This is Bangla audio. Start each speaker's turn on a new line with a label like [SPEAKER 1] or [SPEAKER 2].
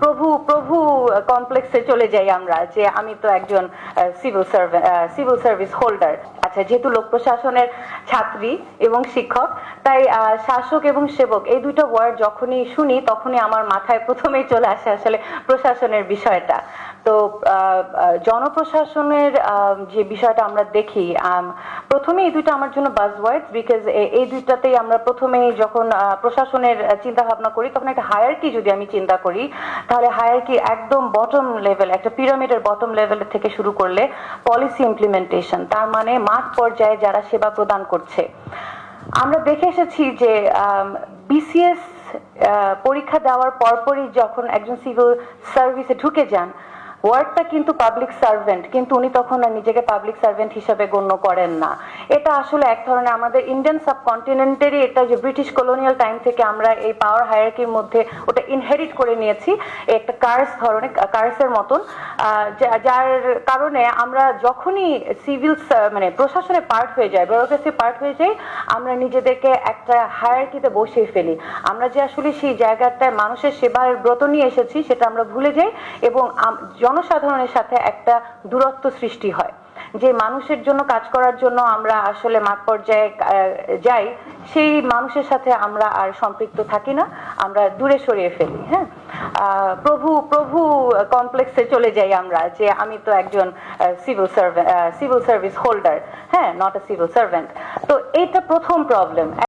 [SPEAKER 1] প্রভু প্রভু কমপ্লেক্সে চলে যাই আমরা, যে আমি তো একজন civil servant civil service holder আচ্ছা যেহেতু লোক প্রশাসনের ছাত্রী এবং শিক্ষক, তাই শাসক এবং সেবক, এই দুটো ওয়ার্ড যখনই শুনি, তখনই আমার মাথায় প্রথমেই চলে আসে আসলে প্রশাসনের বিষয়টা। তো জনপ্রশাসনের যে বিষয়টা আমরা দেখি প্রথমে এই দুইটা আমার জন্য বাজওয়ার্ড বিকজ এই দুইটাতেই আমরা প্রথমেই যখন প্রশাসনের চিন্তা ভাবনা করি, তখন একটা হায়ারকি যদি আমি চিন্তা করি, তাহলে হায়ারকি একদম বটম লেভেল একটা পিরামিডের বটম লেভেল থেকে শুরু করলে পলিসি ইমপ্লিমেন্টেশন তার মানে মাঠ পর্যায়ে যারা সেবা প্রদান করছে। আমরা দেখে এসেছি যে বিসিএস পরীক্ষা দেওয়ার পরপরই যখন একজন সিভিল সার্ভিসে ঢুকে যান ওয়ার্ডটা কিন্তু পাবলিক সার্ভেন্ট কিন্তু উনি তখন আর নিজেকে পাবলিক সার্ভেন্ট হিসেবে গণ্য করেন না। এটা আসলে এক ধরনের আমাদের ইন্ডিয়ান সাবকন্টিনেন্টেরই এটা যে ব্রিটিশ কলোনিয়াল টাইম থেকে আমরা এই পাওয়ার হায়ারকির মধ্যে ওটা ইনহেরিট করে নিয়েছি, একটা কার্স ধরনের কার্সের মতন। যার কারণে আমরা যখনই সিভিল মানে প্রশাসনে পার্ট হয়ে যায় ব্যুরোক্রেসি পার্ট হয়ে যাই, আমরা নিজেদেরকে একটা হায়ারকিতে বসিয়ে ফেলি। আমরা যে আসলে সেই জায়গাটায় মানুষের সেবার ব্রত নিয়ে এসেছি, সেটা আমরা ভুলে যাই এবং জনসাধারণের সাথে একটা দূরত্ব সৃষ্টি হয়। যে মানুষের জন্য কাজ করার জন্য আমরা আসলে মাঠ পর্যায়ে যাই, সেই মানুষের সাথে আমরা আর সম্পৃক্ত থাকি না। আমরা দূরে সরিয়ে ফেলি হ্যাঁ? প্রভু প্রভু কমপ্লেক্সে চলে যাই আমরা, যে আমি তো একজন civil servant civil service holder হ্যাঁ? নট আ সিভিল সার্ভেন্ট তো এইটা প্রথম প্রবলেম